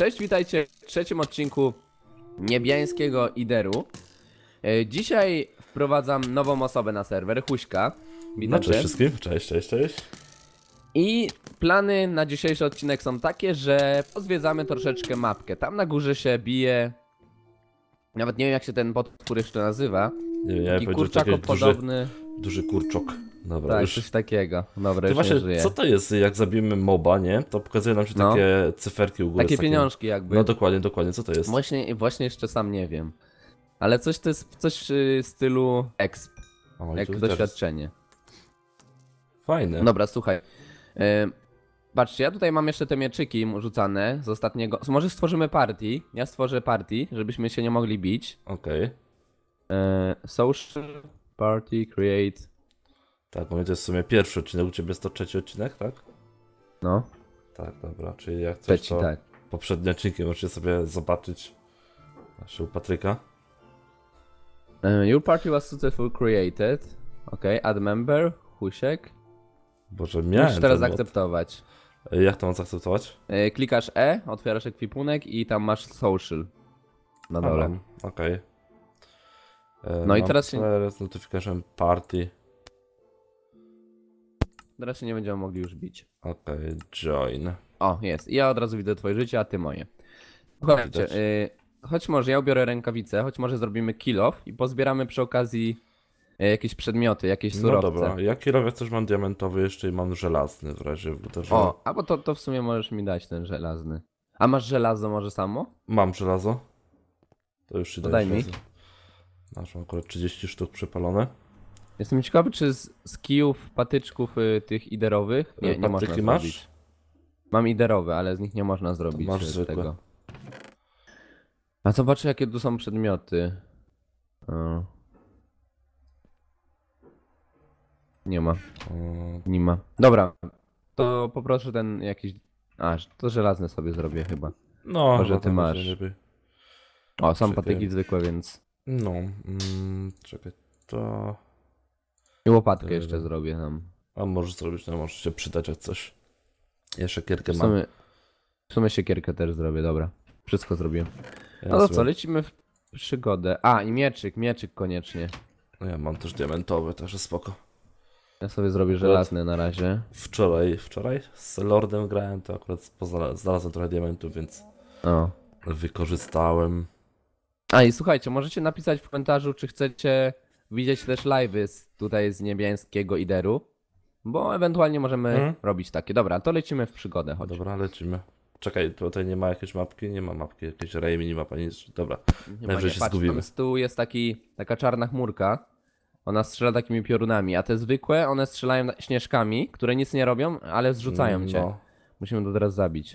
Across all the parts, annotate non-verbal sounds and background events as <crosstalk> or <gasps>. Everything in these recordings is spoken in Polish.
Cześć, witajcie w trzecim odcinku niebiańskiego Ideru. E, Dzisiaj wprowadzam nową osobę na serwer, Huśka. No Witajcie. cześć wszystkim, cześć, cześć, cześć. I plany na dzisiejszy odcinek są takie, że pozwiedzamy troszeczkę mapkę. Tam na górze się bije... Nawet nie wiem jak się ten potwór jeszcze nazywa. Nie ja Taki duży. Duży kurczok. Dobra, Tak, już. coś takiego. Dobra, Ty właśnie, co to jest, jak zabijemy moba, nie? To pokazuje nam się No. takie cyferki u góry. Takie takim- pieniążki jakby. No dokładnie, dokładnie, co to jest? Właśnie, właśnie jeszcze sam nie wiem. Ale coś to jest coś w stylu exp, mamy jak tu teraz. doświadczenie. Fajne. Dobra, słuchaj. E, patrzcie, ja tutaj mam jeszcze te mieczyki rzucane z ostatniego. Może stworzymy party. Ja stworzę party, żebyśmy się nie mogli bić. Okej. E, social party create. Tak, bo to jest w sumie pierwszy odcinek, u ciebie jest to trzeci odcinek, tak? No, Tak, dobra, czyli jak coś trzeci, to tak. poprzednie odcinki możecie sobie zobaczyć. Znaczy u Patryka. E, your party was successfully created. Ok, add member, Husiek. Boże, miałem Musisz teraz zaakceptować. E, Jak to mam zaakceptować? E, klikasz E, otwierasz ekwipunek i tam masz social. Na dole. Okej. E, No i mam teraz się- Notification Party. Teraz się nie będziemy mogli już bić. Okej, join. O, jest. I ja od razu widzę twoje życie, a ty moje. Widać. y, choć może ja ubiorę rękawice, choć może zrobimy kill off i pozbieramy przy okazji y, jakieś przedmioty, jakieś No surowce. dobra, ja kierowiec też mam diamentowy jeszcze i mam żelazny w razie też. O, albo to, to w sumie możesz mi dać ten żelazny. A masz żelazo może samo? Mam żelazo. To już ci daj mi. żelazo. Masz mam akurat 30 sztuk przypalone. Jestem ciekawy, czy z, z kijów, patyczków y, tych iderowych nie, nie można zrobić. masz? Mam iderowe, ale z nich nie można zrobić masz y, zwykłe. tego. A zobaczę jakie tu są przedmioty. O. Nie ma. Nie ma. Dobra, to poproszę ten jakiś. A, to żelazny sobie zrobię chyba. No, Może chyba ty masz. lepiej. O, są Czekaj. patyki zwykłe, więc. No, mm, czekaj, to... I łopatkę Dobra. jeszcze zrobię nam. A możesz zrobić, no może się przydać jak coś. Ja szekierkę W mam. sumie, w sumie siekierkę też zrobię, dobra. Wszystko zrobiłem. Ja No to sobie- co, lecimy w przygodę. A, i mieczyk, mieczyk koniecznie. No ja mam też diamentowy, także spoko. Ja sobie zrobię żelazny na razie. Wczoraj, wczoraj z Lordem grałem, to akurat znalazłem trochę diamentów, więc O. wykorzystałem. A i słuchajcie, możecie napisać w komentarzu, czy chcecie widzieć też live'y z, tutaj z niebiańskiego Ideru. Bo ewentualnie możemy Mhm. robić takie. Dobra, to lecimy w przygodę, chodź. Dobra, lecimy. Czekaj, tutaj nie ma jakiejś mapki? Nie ma mapki, nic. Dobra, Nie ma, najwyżej nie. się Patrz, zgubimy. tam z tyłu jest taki, taka czarna chmurka. Ona strzela takimi piorunami, a te zwykłe, one strzelają na- śnieżkami, które nic nie robią, ale zrzucają cię. No. Musimy to teraz zabić.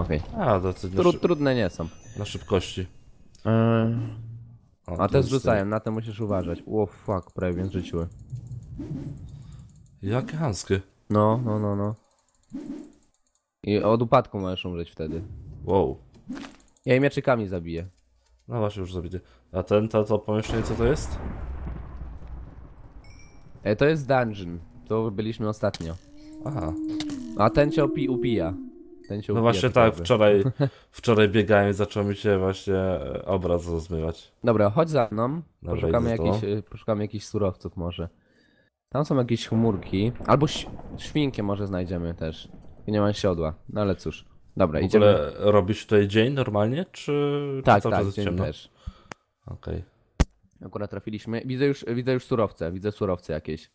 Okej. A, to, to na, Tru, szy- trudne nie są. na szybkości. O, A tu te jest zrzucają, na te musisz uważać. O fuck, prawie więc rzuciły. ten- Jakie hamskie. No, no, no, no. I od upadku możesz umrzeć wtedy. Wow. Ja je mieczykami zabiję. No właśnie, już zabity. A ten, to, to pomieszczenie, co to jest? E, to jest dungeon. To byliśmy ostatnio. Aha. A ten cię opi upija. Ten No właśnie tak, wczoraj, <laughs> wczoraj biegałem i zaczął mi się właśnie e, obraz rozmywać. Dobra, chodź za mną. Dobra, Poszukamy jakichś, y, poszukamy jakichś surowców może. Tam są jakieś chmurki. Albo świnkę może znajdziemy też. I nie mam siodła. No ale cóż. Dobra, W idziemy. ogóle robisz tutaj dzień normalnie, czy, tak, czy cały tak, czas jest dzień też. Okej. Akurat trafiliśmy. Widzę już, widzę już surowce. Widzę surowce jakieś.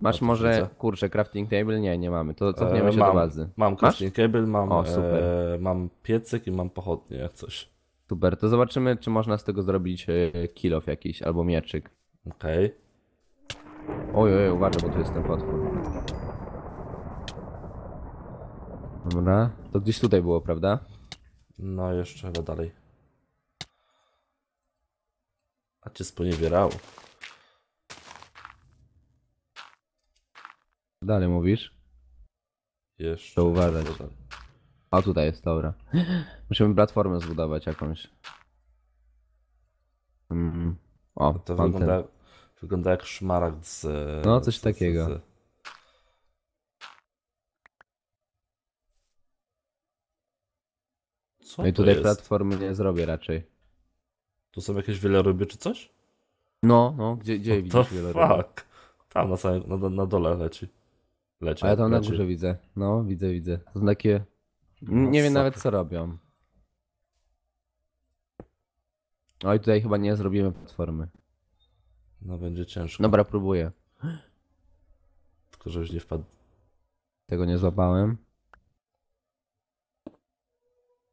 Masz też może, widzę. kurczę, crafting table? Nie, nie mamy. To cofniemy E, się mam, do bazy. Mam crafting cable, mam, O, super. e, mam piecyk i mam pochodnie, jak coś. Super, to zobaczymy, czy można z tego zrobić e, kill off jakiś, albo mieczyk. Okej. Oj, oj, uważaj, bo tu jest ten potwór. Dobra, to gdzieś tutaj było, prawda? No jeszcze chyba dalej. A cię sponiewierało. Dalej mówisz? Jeszcze. To uważać. A tutaj jest, dobra. <gasps> Musimy platformę zbudować jakąś. Mm. O, To wygląda, wygląda jak szmaragd z... No, coś z, takiego. Z, Co No i tutaj jest? platformy nie zrobię raczej. Tu są jakieś wieloryby czy coś? No, no, gdzie, gdzie widzisz wieloryby? fuck. Tam na, samym, na, na dole leci. Leci. A ja tam na górze widzę. No, widzę, widzę. To są takie... N- Nie wiem nawet co robią. Oj, tutaj chyba nie zrobimy platformy. No będzie ciężko. Dobra, próbuję. Tylko żebyś nie wpadł. Tego nie złapałem.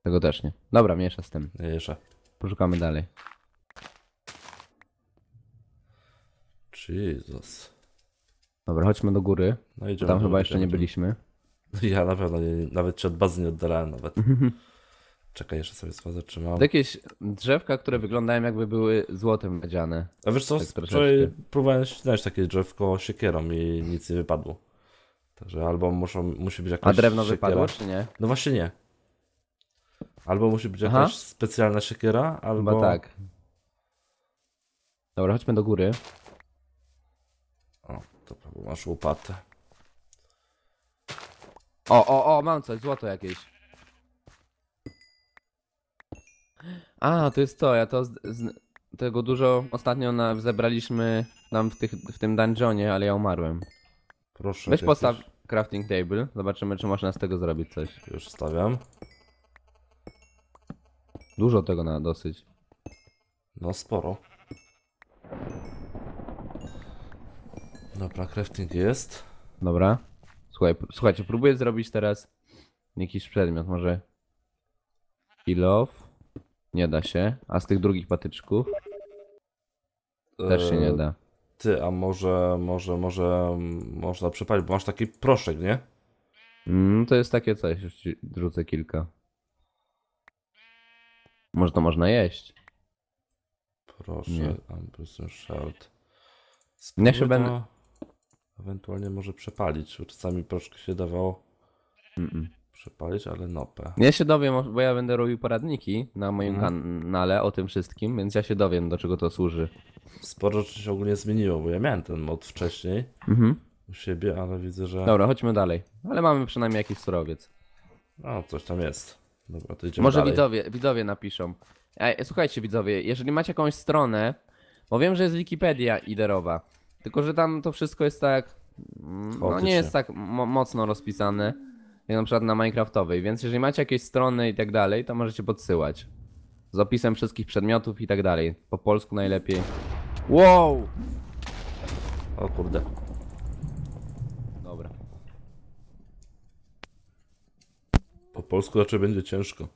Tego też nie. Dobra, mniejsza z tym. Nie jeszcze. Poszukamy dalej. Jezus. Dobra, chodźmy do góry. No idziemy. Tam chyba jeszcze nie byliśmy. <laughs> Ja na pewno nie, nawet cię od bazy nie oddalałem nawet. <laughs> Czekaj, jeszcze sobie słowa zatrzymam. To jakieś drzewka, które wyglądają jakby były złotem nadziane. A wiesz co, tak wczoraj próbowałem ścinać takie drzewko siekierą i nic nie wypadło. Także albo muszą, musi być jakaś A drewno siekiera. wypadło, czy nie? No właśnie nie. Albo musi być Aha. jakaś specjalna siekiera, albo... Chyba tak. Dobra, chodźmy do góry. Bo masz łopatę. O, o, o, mam coś, złoto jakieś. A, to jest to, ja to z, z, tego dużo ostatnio na, zebraliśmy tam w, tych, w tym dungeonie, ale ja umarłem. Proszę. Weź postaw crafting table, zobaczymy czy można z tego zrobić coś. Już stawiam. Dużo tego na dosyć. No sporo. Dobra, crafting jest. Dobra. Słuchaj, słuchajcie, próbuję zrobić teraz jakiś przedmiot, może kill off. Nie da się. A z tych drugich patyczków też się nie Eee, da. Ty, a może, może, może mm, można przepalić, bo masz taki proszek, nie? Mm, to jest takie coś, już ci rzucę kilka. Może to można jeść. Proszę. Ambrosian Shard. Ja się Spróbuj będę- Ewentualnie może przepalić, bo czasami proszkę się dawało Mm-mm. przepalić, ale nopę. Ja się dowiem, bo ja będę robił poradniki na moim Mhm. kanale o tym wszystkim, więc ja się dowiem, do czego to służy. Sporo rzeczy się ogólnie zmieniło, bo ja miałem ten mod wcześniej Mhm. u siebie, ale widzę, że Dobra, chodźmy dalej. Ale mamy przynajmniej jakiś surowiec. no coś tam jest. Dobra, to idziemy Może dalej. widzowie, widzowie napiszą. Ej, słuchajcie widzowie, jeżeli macie jakąś stronę, bo wiem, że jest Wikipedia iderowa, tylko że tam to wszystko jest tak, mm, no nie jest tak mo mocno rozpisane, jak na przykład na Minecraftowej, więc jeżeli macie jakieś strony i tak dalej, to możecie podsyłać. Z opisem wszystkich przedmiotów i tak dalej. Po polsku najlepiej. Wow! O kurde. Dobra. Po polsku raczej będzie ciężko.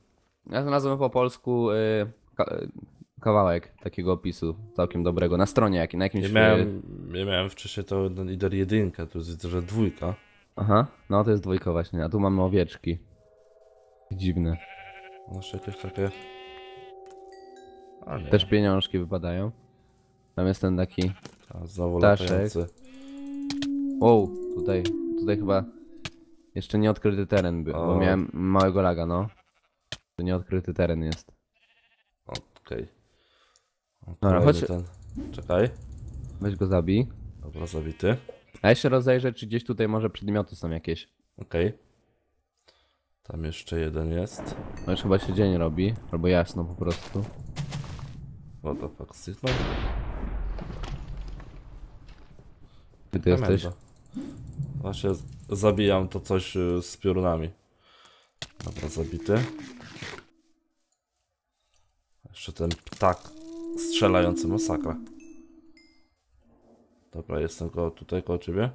Ja znalazłem po polsku y, kawałek takiego opisu całkiem dobrego na stronie, jak, na jakimś... Ja y, miałem, ja miałem wcześniej to ten lider jedynkę, tu jest że dwójka. Aha, no to jest dwójka właśnie, a tu mamy owieczki. Dziwne. Masz jakieś takie... Nie, Też pieniążki wypadają. Tam jest ten taki... a znowu ptaszek. latający. Wow, tutaj, tutaj chyba jeszcze nieodkryty teren był, bo miałem małego laga, no. To nieodkryty teren jest. Okej. O, Dobra, chodź- ten. Czekaj. Weź go zabij. Dobra, zabity. A jeszcze rozejrzę, czy gdzieś tutaj może przedmioty są jakieś. Okej. Tam jeszcze jeden jest. No już chyba się dzień robi, albo jasno po prostu. What the fuck, sygnał? Ty, ty jesteś? Właśnie zabijam to coś y, z piorunami. Dobra, zabity. Jeszcze ten ptak strzelający masakra. Dobra, jestem koło, tutaj koło ciebie.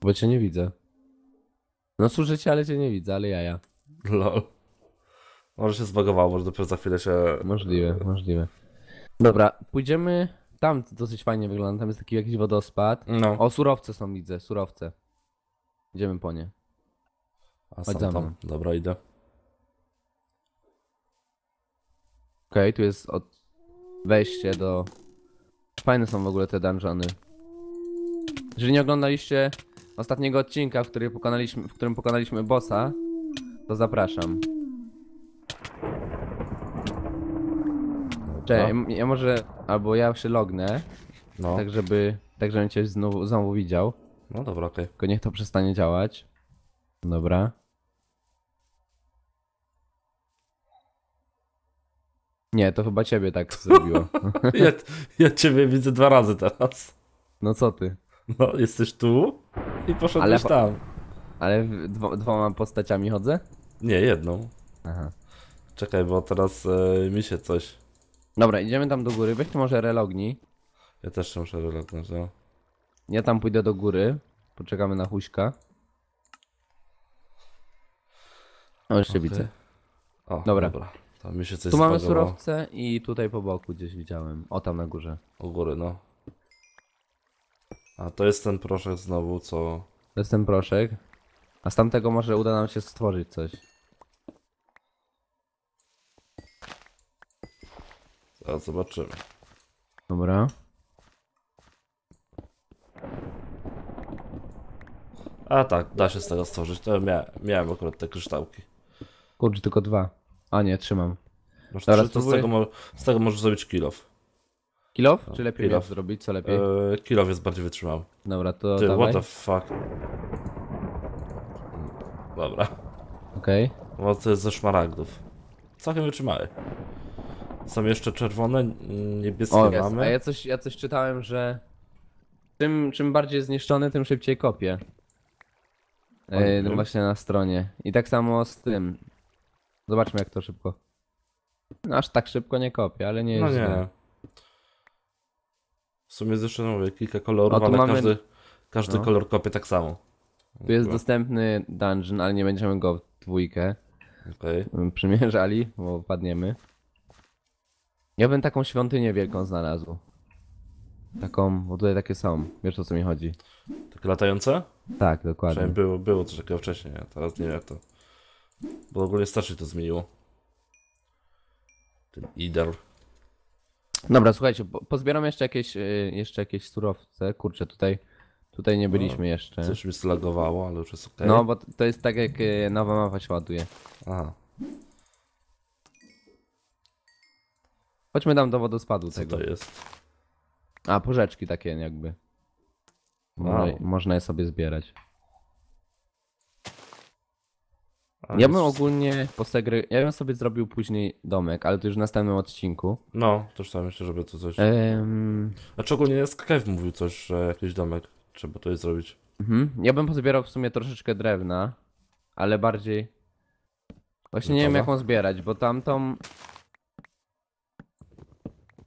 Bo cię nie widzę. No służycie, ale cię nie widzę, ale jaja. Lol. Może się zbagowało, może dopiero za chwilę się... Możliwe, możliwe. Dobra, pójdziemy. Tam dosyć fajnie wygląda, tam jest taki jakiś wodospad. No. O, surowce są, widzę, surowce. Idziemy po nie. A chodź sam tam. Dobra, idę. Okej, tu jest od... wejście do... Fajne są w ogóle te dungeony. Jeżeli nie oglądaliście ostatniego odcinka, w którym pokonaliśmy, w którym pokonaliśmy bossa, to zapraszam. Cześć, ja może... albo ja się lognę, No, tak żeby... tak żebym cię znowu, znowu widział. no dobra, okej. Tylko niech to przestanie działać. Dobra. Nie, to chyba ciebie tak <laughs> zrobiło. Ja, ja ciebie widzę dwa razy teraz. No co ty? No, jesteś tu i poszedłeś po- tam. Ale dwo, dwoma postaciami chodzę? Nie, jedną. Aha. Czekaj, bo teraz e, mi się coś... Dobra, idziemy tam do góry. Weź może relognij. Ja też muszę relognąć, no. Ja tam pójdę do góry. Poczekamy na huśka. O, jeszcze Okej. widzę. O, Dobra. dobra. Tam mi się coś Tu mamy zbagowało. surowce i tutaj po boku gdzieś widziałem. O, tam na górze. U góry, no. A to jest ten proszek znowu, co... To jest ten proszek. A z tamtego może uda nam się stworzyć coś. Zaraz zobaczymy. Dobra. A tak, da się z tego stworzyć. To ja mia miałem akurat te kryształki. Kurczę, tylko dwa. A nie, trzymam. Masz Dobra, trzy, to z tego, mo z tego możesz zrobić kilof. Kilof? Czy lepiej kilof. kilof. zrobić? Co lepiej? E, kilof jest bardziej wytrzymały. Dobra, to Ty, dawaj. what the fuck. Dobra. Okej. No to jest ze szmaragdów. Całkiem wytrzymały. Są jeszcze czerwone, niebieskie O, jest. mamy. A ja coś, ja coś czytałem, że czym, czym bardziej zniszczony, tym szybciej kopie. E, no właśnie na stronie. I tak samo z tym. Zobaczmy jak to szybko. No aż tak szybko nie kopie, ale nie jest No nie. źle. W sumie jeszcze no, mówię, kilka kolorów, O, tu ale mamy- każdy, każdy no. kolor kopie tak samo. Tu jest Dobra, dostępny dungeon, ale nie będziemy go w dwójkę okej. <laughs> przymierzali, bo padniemy. Ja bym taką świątynię wielką znalazł. Taką, bo tutaj takie są. Wiesz o co mi chodzi? Takie latające? Tak, dokładnie. Przynajmniej było, było coś takiego wcześniej, a teraz nie wiem jak to. Bo ogólnie starszy to zmieniło. Ten Ider. Dobra, słuchajcie, po, pozbieram jeszcze jakieś, y, jeszcze jakieś surowce. Kurczę, tutaj, tutaj nie byliśmy jeszcze. Coś mi slagowało, ale już jest okej. No, bo to jest tak jak y, nowa mapa się ładuje. Aha, Chodźmy tam do wodospadu co tego. to jest? A, porzeczki takie jakby. Można, Wow. można je sobie zbierać. A, Ja bym ogólnie posegry... Ja bym sobie zrobił później domek, ale to już w następnym odcinku. No, też tam myślę, żeby to coś... Ehm, Znaczy ogólnie jest Kev mówił coś, że jakiś domek trzeba tutaj zrobić. mhm. Ja bym pozbierał w sumie troszeczkę drewna, ale bardziej... Właśnie nie wiem jaką zbierać, bo tamtą...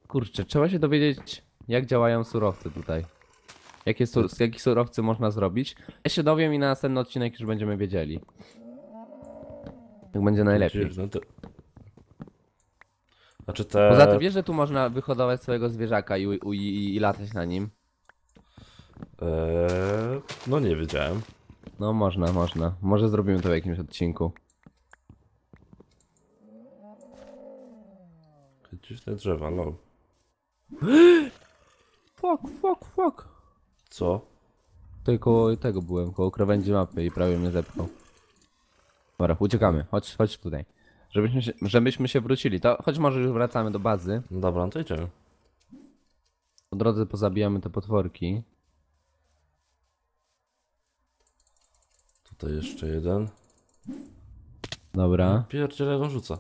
Kurczę, trzeba się dowiedzieć jak działają surowce tutaj. Jakie sur... z jakich surowcy można zrobić. Ja się dowiem i na następny odcinek już będziemy wiedzieli. Tak będzie najlepiej. Dziwne te... Znaczy te... Poza tym wiesz, że tu można wyhodować swojego zwierzaka i, i, i, i latać na nim? Eee, no nie wiedziałem. No można, można. Może zrobimy to w jakimś odcinku. Dziwne drzewa, lol. <gasps> Fuck, fuck, fuck. Co? Tutaj koło tego byłem, koło krawędzi mapy i prawie mnie zepchnął. Dobra, uciekamy. Chodź, chodź tutaj. Żebyśmy się, żebyśmy się wrócili. To choć może już wracamy do bazy. No dobra, no to idziemy. Po drodze pozabijamy te potworki. Tutaj jeszcze jeden. Dobra. Pierdziele go rzuca.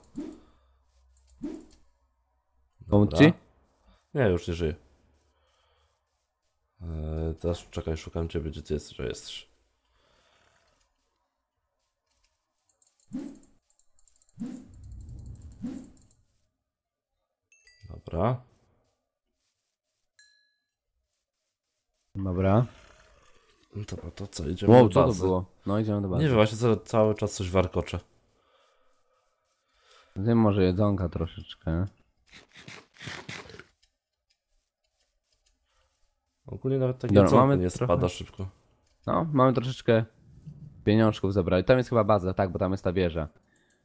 Pomóc Dobra. ci? Nie, już nie żyje. Eee, teraz czekaj, szukam ciebie, gdzie ty jesteś, że jesteś. Dobra. Dobra. No Dobra, to co, idziemy Wow, do co to bazy. było? No idziemy do bazy. Nie wiem, właśnie cały, cały czas coś warkocze. Zjem może jedzonka troszeczkę. Ogólnie nawet takie Dobra, jedzonko mamy nie trochę- spada szybko. No, mamy troszeczkę pieniążków zabrali. Tam jest chyba baza, tak, bo tam jest ta wieża.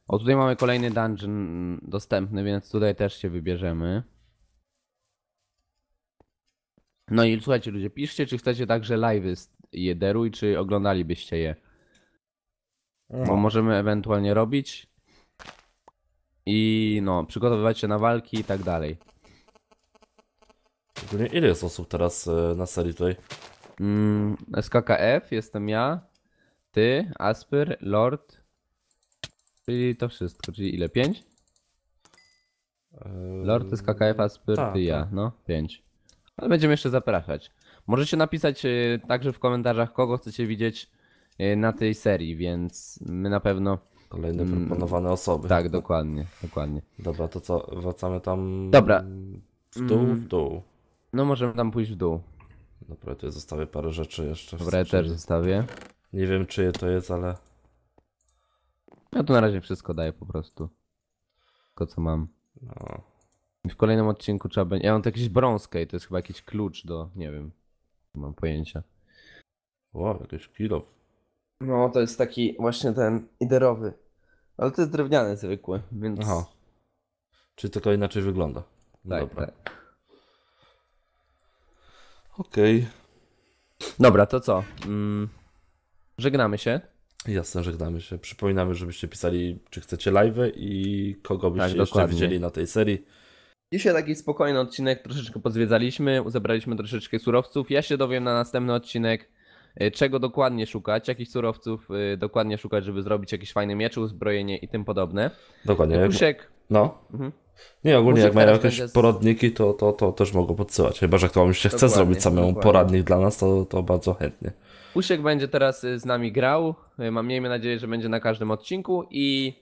O, tutaj mamy kolejny dungeon dostępny, więc tutaj też się wybierzemy. No i słuchajcie ludzie, piszcie, czy chcecie także live'y z Jederu i czy oglądalibyście je. Bo możemy ewentualnie robić. I no, przygotowywać się na walki i tak dalej. Ogólnie ile jest osób teraz e, na serii tutaj? Mm, SKKF, jestem ja, ty, Asper, Lord. Czyli to wszystko, czyli ile? 5? Eee, Lordy z KKF-a, Spyr, tak, ty ja. tak. No, pięć. Ale będziemy jeszcze zapraszać. Możecie napisać y, także w komentarzach, kogo chcecie widzieć y, na tej serii, więc my na pewno. Kolejne Mm, proponowane osoby. Tak, dokładnie, dokładnie. Dobra, to co? Wracamy tam. Dobra. W dół, Mm. w dół. No możemy tam pójść w dół. Dobra, ja tutaj zostawię parę rzeczy jeszcze. Dobra, ja też zostawię. Nie wiem czyje to jest, ale. Ja tu na razie wszystko daję po prostu. Tylko co mam. No. I w kolejnym odcinku trzeba będzie. Ja mam tu jakiś brązkę i to jest chyba jakiś klucz do. Nie wiem. Nie mam pojęcia. Wow, jakiś kilo. No, to jest taki właśnie ten iderowy. Ale to jest drewniany zwykły, więc. Aha. Czyli tylko inaczej wygląda. Tak, Dobra. tak. Okej. Dobra, to co? Mm, żegnamy się. Jasne, żegnamy się. Przypominamy, żebyście pisali, czy chcecie live i kogo byście Tak, jeszcze widzieli na tej serii. Dzisiaj taki spokojny odcinek, troszeczkę pozwiedzaliśmy, zebraliśmy troszeczkę surowców. Ja się dowiem na następny odcinek, y, czego dokładnie szukać, jakich surowców y, dokładnie szukać, żeby zrobić jakieś fajne miecze, uzbrojenie i tym podobne. Dokładnie. Kusiek, no. Mhm. Nie, ogólnie Kusiek jak mają jakieś z- poradniki, to, to, to też mogą podsyłać. Chyba, że ktoś się chce Dokładnie, zrobić samemu dokładnie. poradnik dla nas, to, to bardzo chętnie. Usiek będzie teraz y, z nami grał. Y, Mam miejmy nadzieję, że będzie na każdym odcinku i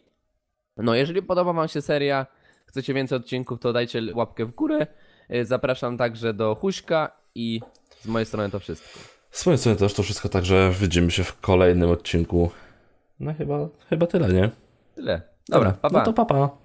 no jeżeli podoba wam się seria, chcecie więcej odcinków, to dajcie łapkę w górę. Y, Zapraszam także do Huśka i z mojej strony to wszystko. Z mojej strony też to wszystko, także widzimy się w kolejnym odcinku. No chyba, chyba tyle, nie? Tyle. Dobra, pa pa. No to papa. Pa.